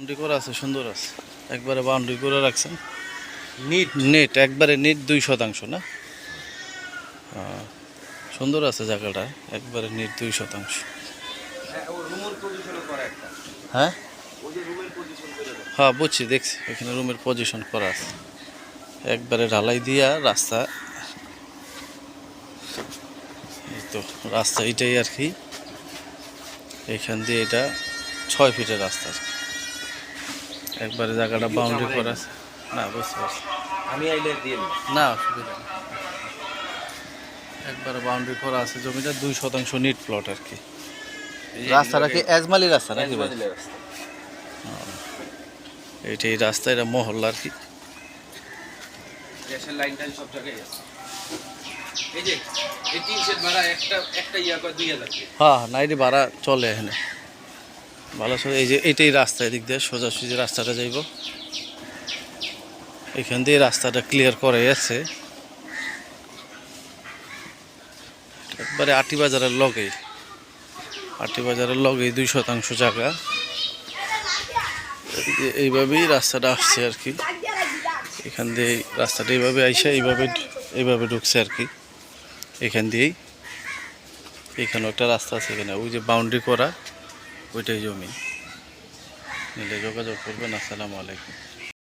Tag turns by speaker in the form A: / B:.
A: Boundary করা আছে সুন্দর আছে। একবারে বাউন্ডারি করে রাখছেন।
B: নিট?
A: নেট একবারে নেট দুই শতাংশ না? হ্যাঁ, সুন্দর আছে জায়গাটা একবারে নেট দুই শতাংশ।
B: হ্যাঁ?
A: হ্যাঁ হ্যাঁ বুঝছি দেখছি। এখানে রুমের পজিশন করা আছে। একবারে ঢালাই দিয়া রাস্তা এই তো রাস্তা এটাই আর কি। এখান দিয়ে এটা ছয় ফিটের রাস্তা আর কি। একবারে জায়গাটা বাউন্ডারি করা আছে। না বুঝতে পারছি।
B: আমি আইলে দিয়ে দিই।
A: না অসুবিধা নেই। একবারে বাউন্ডারি করা আছে জমিটা দুই শতাংশ নিট প্লট আর কি। রাস্তাটা কি এজমালি রাস্তা নাকি ভাই? এইটাই রাস্তা। এটা মহল্লা আর কি।
B: গ্যাসের লাইন টাইন সব জায়গায় আছে। এই যে এই তিন সেট ভাড়া একটা একটা ইয়া করে দুই হাজার টাকা।
A: হ্যাঁ নাইটি ভাড়া চলে এখানে। ভালো এই যে এটাই রাস্তা, এদিক দিয়ে সোজাসুজি রাস্তাটা যাইব। এখান দিয়ে রাস্তাটা ক্লিয়ার করে আছে। একবারে আটি বাজারের লগেই আটি বাজারের লগেই দুই শতাংশ জায়গা। এইভাবেই রাস্তাটা আসছে আর কি। এখান দিয়ে রাস্তাটা এইভাবে আইসা এইভাবে এইভাবে ঢুকছে আর কি। এখান দিয়েই। এখানে একটা রাস্তা আছে এখানে, ওই যে বাউন্ডারি করা। ওইটাই জমি। নিলে যোগাযোগ করবেন আসসালামু আলাইকুম।